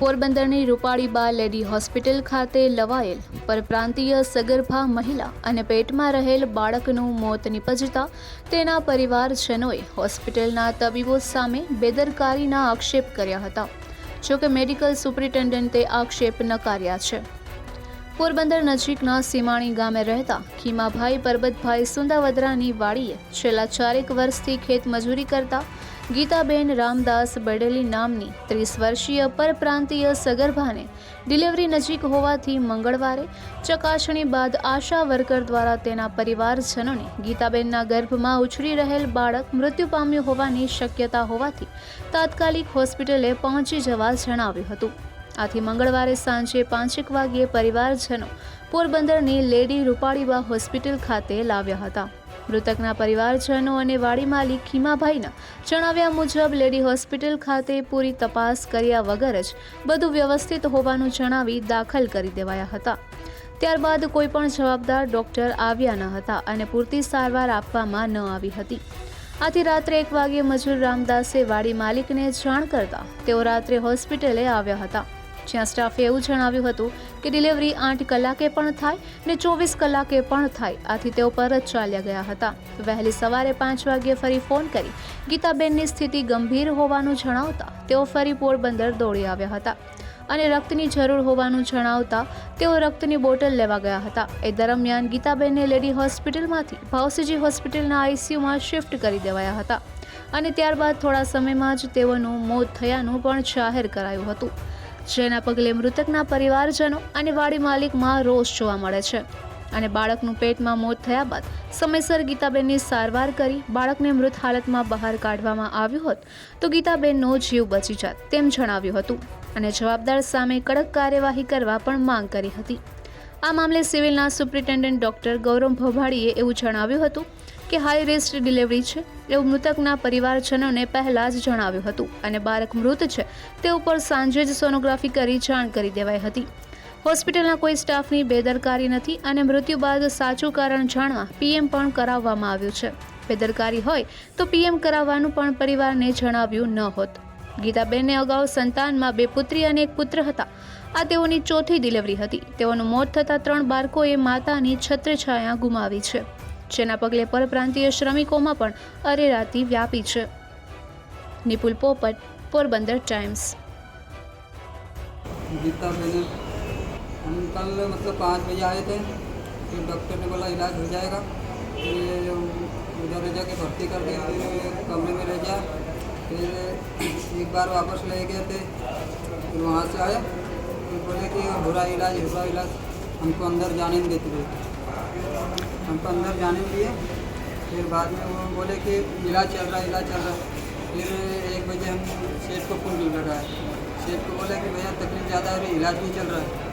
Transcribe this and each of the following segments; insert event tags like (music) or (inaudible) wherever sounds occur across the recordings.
પોરબંદરની રૂપાળીબા lady hospital ખાતે લવાયેલ પરપ્રાંતીય સગર્ભા મહિલા અને પેટમાં રહેલ બાળકનું મોત નિપજતા તેના પરિવારજનોએ હોસ્પિટલના તબીબો સામે બેદરકારીના આક્ષેપ કર્યા હતા. જોકે મેડિકલ સુપ્રિન્ટેન્ડન્ટે આક્ષેપ નકાર્યા છે. પોરબંદર નજીકના સીમાણી ગામે રહેતા ખીમાભાઈ પરબતભાઈ સુંદાવદરાની વાડીએ છેલ્લા ચારેક વર્ષથી ખેતમજૂરી કરતા ગીતાબેન રામદાસ બડેલી નામની ત્રીસ વર્ષીય પરપ્રાંતીય સગર્ભાને ડિલિવરી નજીક હોવાથી મંગળવારે ચકાસણી બાદ આશા વર્કર દ્વારા તેના પરિવારજનોને ગીતાબેનના ગર્ભમાં ઉછળી રહેલ બાળક મૃત્યુ પામ્યું હોવાની શક્યતા હોવાથી તાત્કાલિક હોસ્પિટલે પહોંચી જવા જણાવ્યું હતું. આથી મંગળવારે સાંજે પાંચેક વાગ્યે પરિવારજનો પોરબંદરની લેડી રૂપાળીબા હોસ્પિટલ ખાતે લાવ્યા હતા. મૃતકના પરિવારજનો અને વાડી માલિક ખીમાભાઈના જણાવ્યા મુજબ, લેડી હોસ્પિટલ ખાતે પૂરી તપાસ કર્યા વગર જ બધું વ્યવસ્થિત હોવાનું જણાવી દાખલ કરી દેવાયા હતા. ત્યારબાદ કોઈ પણ જવાબદાર ડોક્ટર આવ્યા ન હતા અને પૂરતી સારવાર આપવામાં ન આવી હતી. આથી રાત્રે એક વાગ્યે મજૂર રામદાસે વાડી માલિકને જાણ કરતા તેઓ રાત્રે હોસ્પિટલે આવ્યા હતા. જ્યાં સ્ટાફે એવું જણાવ્યું હતું કે ડિલિવરી આઠ કલાકે પણ થાય ને ચોવીસ કલાકે પણ થાય. આથી તેઓ પરત ચાલ્યા ગયા હતા. વહેલી સવારે પાંચ વાગ્યે ફરી ફોન કરી ગીતાબેનની સ્થિતિ ગંભીર હોવાનું જણાવતા તેઓ ફરી પોરબંદર દોડી આવ્યા હતા અને રક્તની જરૂર હોવાનું જણાવતા તેઓ રક્તની બોટલ લેવા ગયા હતા. એ દરમિયાન ગીતાબેનને લેડી હોસ્પિટલમાંથી ભાવસીજી હોસ્પિટલના આઈસીયુમાં શિફ્ટ કરી દેવાયા હતા અને ત્યારબાદ થોડા સમયમાં જ તેઓનું મોત થયાનું પણ જાહેર કરાયું હતું. જેના પગલે મૃતકના પરિવારજનો અને વાડી માલિકમાં રોષ જોવા મળે છે. અને બાળકનું પેટમાં મોત થયા બાદ સમયસર ગીતાબેનની સારવાર કરી બાળકને મૃત હાલતમાં બહાર કાઢવામાં આવ્યું હોત તો ગીતાબેનનો જીવ બચી જાત તેમ જણાવ્યું હતું. અને જવાબદાર સામે કડક કાર્યવાહી કરવા પણ માંગ કરી હતી. આ મામલે સિવિલના સુપ્રિન્ટેન્ડન્ટ ડોક્ટર ગૌરવ ભોભાડીએ એવું જણાવ્યું હતું કે હાઈ રિસ્ક ડિલિવરી છે એવું મૃતકના પરિવારજનોને પહેલાં જ જણાવ્યું હતું અને બાળક મૃત છે તે ઉપર સાંજે જ સોનોગ્રાફી કરી જાણ કરી દેવાઈ હતી. હોસ્પિટલના કોઈ સ્ટાફની બેદરકારી નથી અને મૃત્યુ બાદ સાચું કારણ જાણવા પીએમ પણ કરાવવામાં આવ્યું છે. બેદરકારી હોય તો પીએમ કરાવવાનું પણ પરિવારને જણાવ્યું ન હોત. ગીતાબેનને અગાઉ સંતાનમાં બે પુત્રી અને એક પુત્ર હતા. આ તેઓની ચોથી ડિલિવરી હતી તેઓનું મોત થતાં ત્રણ બાળકોએ માતાની છત્રછાયા ગુમાવી છે જેના પગલે પરપ્રાંતીય શ્રમિકોમાં પણ અરેરાટી વ્યાપી છે નિપુલ પોપટ પોરબંદર ટાઈમ્સ गीता मैंने हम कल मतलब पाँच बजे आए थे फिर डॉक्टर ने बोला इलाज हो जाएगा फिर ये उधर ले जाके भर्ती कर दिया फिर कमरे में ले गया फिर एक बार वापस ले गए थे फिर वहाँ से आए फिर बोले कि रहा इलाज रहा इलाज हमको अंदर जाने नहीं देते थे। हमको अंदर जाने दिए, फिर बाद में वो बोले कि इलाज चल रहा है, इलाज चल रहा है। फिर एक बजे हम सेठ को फ़ोन लगाए सेठ को बोला कि भैया तकलीफ़ ज़्यादा है इलाज नहीं चल रहा है।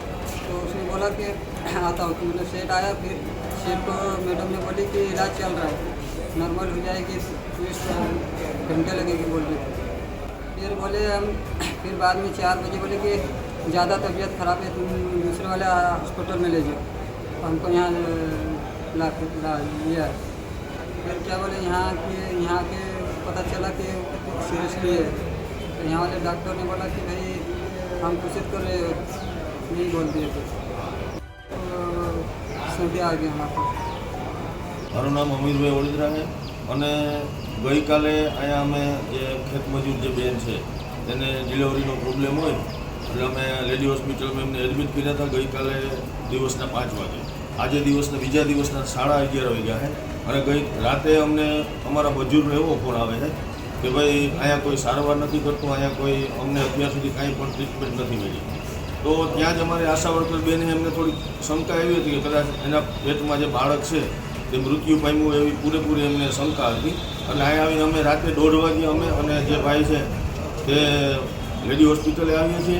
तो उसने बोला कि (clears throat) आता हूँ। तो मतलब सेठ आया, फिर सेठ को मैडम ने बोली कि इलाज चल रहा है। नॉर्मल हो जाएगी बीस घंटे लगेगी बोल रहे फिर बोले हम, (clears throat) फिर बाद में चार बजे बोले कि ज़्यादा तबीयत ख़राब है तुम दूसरे वाले हॉस्पिटल में ले जाओ तो हमको यहाँ ला ला लिया फिर क्या बोले यहाँ के यहाँ के पता चला कि सीरियसली है तो यहाँ वाले डॉक्टर ने बोला कि भाई हम कोशिश कर रहे नहीं बोल दिए थे तो सीधे आ गए हमारे पास મારું નામ અમીરભાઈ વડોદરા છે અને ગઈકાલે અહીંયા અમે જે ખેતમજૂર જે બેન છે તેને ડિલિવરીનો પ્રોબ્લેમ હોય એટલે અમે લેડી હોસ્પિટલમાં એમને એડમિટ કર્યા હતા ગઈકાલે દિવસના પાંચ વાગે. આજે દિવસના બીજા દિવસના સાડા અગિયાર વાગ્યા છે અને ગઈ રાતે અમને અમારા મજૂરનો એવો ફોન આવે છે કે ભાઈ અહીંયા કોઈ સારવાર નથી કરતું, અહીંયા કોઈ અમને અત્યાર સુધી કાંઈ પણ ટ્રીટમેન્ટ નથી મળી. તો ત્યાં જ અમારે આશા વર્કર બેને એમને થોડી શંકા એવી હતી કે કદાચ એના પેટમાં જે બાળક છે તે મૃત્યુ પામ્યું એવી પૂરેપૂરી એમને શંકા હતી. એટલે અહીંયા આવીને અમે રાતે દોઢ વાગે અમે અને જે ભાઈ છે તે લેડી હોસ્પિટલે આવીએ છીએ.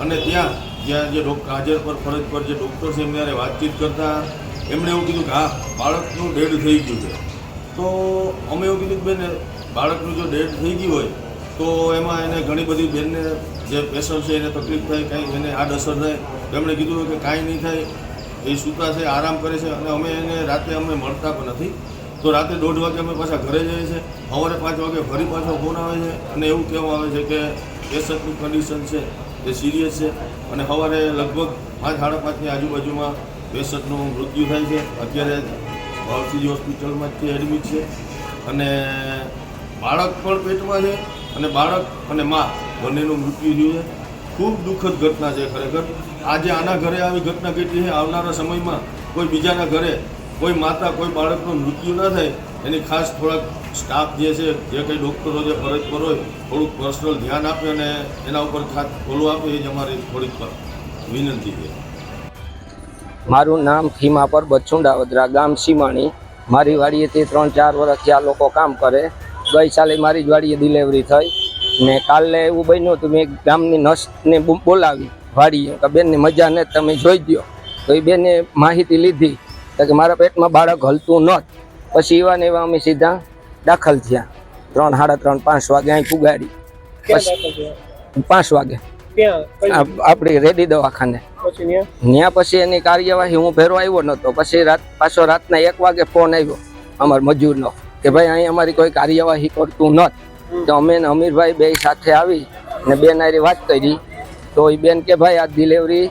અને ત્યાં જ્યાં જે ડૉક્ટર હાજર પર ફરજ પર જે ડૉક્ટર છે એમને વાતચીત કરતાં, એમણે એવું કીધું કે, હા, બાળકનું ડેડ થઈ ગયું છે. તો અમે એવું કીધું કે, બેન, બાળકનું જો ડેડ થઈ ગયું હોય, તો એમાં એને ઘણી બધી બેનને જે પેશન્ટ છે એને તકલીફ થાય, કાંઈ એને આડઅસર થાય. એમણે કીધું કે, કાંઈ નહીં થાય, એ સૂતા છે, આરામ કરે છે. અને અમે એને રાતે અમે મળતા પણ નથી. તો રાતે દોઢ વાગે અમે પાછા ઘરે જઈએ છીએ. સવારે પાંચ વાગે ફરી પાછો ફોન આવે છે અને એવું કહેવામાં આવે છે કે પેશન્ટની કન્ડિશન છે, એ સિરિયસ છે. અને સવારે લગભગ પાંચ, સાડા પાંચની આજુબાજુમાં પેશન્ટનું મૃત્યુ થાય છે. અત્યારે ભાવસીજી હોસ્પિટલમાં જ એડમિટ છે. અને બાળક પણ પેટમાં છે અને બાળક અને મા બંનેનું મૃત્યુ થયું છે. ખૂબ દુઃખદ ઘટના છે ખરેખર. આજે આના ઘરે આવી ઘટના ઘટી છે? આવનારા સમયમાં કોઈ બીજાના ઘરે કોઈ માતા, કોઈ બાળકનું મૃત્યુ ન થાય, એની ખાસ થોડાક સ્ટાફ જે છે, જે કંઈ ડૉક્ટરો જે ફરજ પર હોય, થોડુંક પર્સનલ ધ્યાન આપે અને એના ઉપર ખાસ ખોલું આપે, એ જ અમારી થોડીક વિનંતી છે. મારું નામ ખીમા પર બચ્છુંડાવદરા ગામ સીમાણી મારી વાડીએથી ત્રણ, ચાર વર્ષથી આ લોકો કામ કરે. ગઈ સાલે મારી જ વાડીએ ડિલિવરી થઈ. ને કાલે એવું બન્યું હતું, મેં ગામની નર્સને બોલાવી વાડીએ, કે બેનની મજાને તમે જોઈ દ્યો. તો એ બેને માહિતી લીધી. તો કે મારા પેટમાં બાળક હલતું નહોત. પછી એવા ને એવા અમે સીધા દાખલ થયા. ત્રણ સાડા ત્રણ પાંચ વાગે અહીં પુગાડી પછી- પાંચ વાગે. આપણી રેડી દવાખાને. ત્યાં પછી એની કાર્યવાહી હું ફેરવા આવ્યો નહોતો. પછી રાત પાછો રાતના એક વાગે ફોન આવ્યો અમાર મજૂરનો કે ભાઈ અહીં અમારી કોઈ કાર્યવાહી કરતું નહોત. તો અમે ને અમીરભાઈ બે સાથે આવી ને બેન હારી વાત કરી. તો એ બેન કે ભાઈ આ ડિલિવરી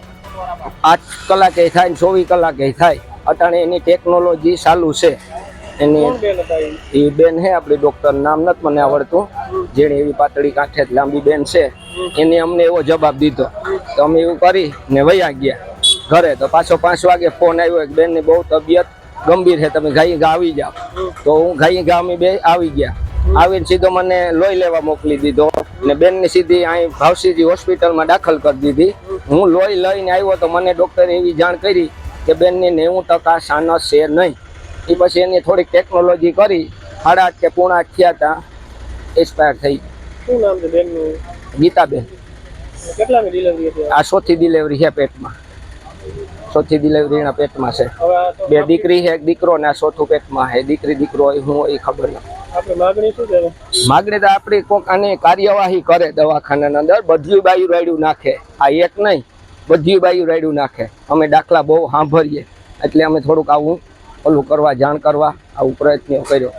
આઠ કલાકે થાય ને ચોવીસ કલાકે થાય. અટાણે એની ટેકનોલોજી ચાલુ છે. એની એ? એ બેન હે આપણી ડોક્ટર નામ નથી મને આવડતું. જેણે એવી પાતળી કાંઠે જ લાંબી બેન છે. એને અમને એવો જવાબ દીધો. તો અમે એવું કરી ને વયા ગયા. ઘરે તો પાછો પાંચ વાગે ફોન આવ્યો. કે બેનની બહુ તબિયત ગંભીર છે. તમે ઘાઈ ગા આવી જાઓ. તો હું ઘાઈ ગા અમે બે આવી ગયા. આવીને સીધો મને લોહી લેવા મોકલી દીધો ને બેનની સીધી અહીં ભાવસીજી હોસ્પિટલમાં દાખલ કરી દીધી. હું લોહી લઈને આવ્યો તો મને ડૉક્ટરે એવી જાણ કરી કે બેનની નેવું ટકા સાનસ છે નહીં. એ પછી એની થોડીક ટેકનોલોજી કરી સાડા કે પૂણા થયા હતા એક્સપાયર થઈ શું નામ છે બેનનું? ગીતાબેન. કેટલાની ડિલિવરી હતી આ? ચોથી ડિલિવરી છે પેટમાં. ચોથી ડિલિવરીના પેટમાં છે. બે દીકરી છે એક દીકરો ને આ ચોથું પેટમાં છે. દીકરી દીકરો હોય હું એ ખબર નથી. માગણી શું છે? માગણી તો આપણી કોક આની કાર્યવાહી કરે દવાખાનાના અંદર બધું બાયું રાડ્યું નાખે. આ એક નહીં. બધી બાયું રાયડું નાખે. અમે દાખલા બહુ સાંભળીએ. એટલે અમે થોડુંક આવું ઓલું કરવા, જાણ કરવા આવું પ્રયત્ન કર્યો.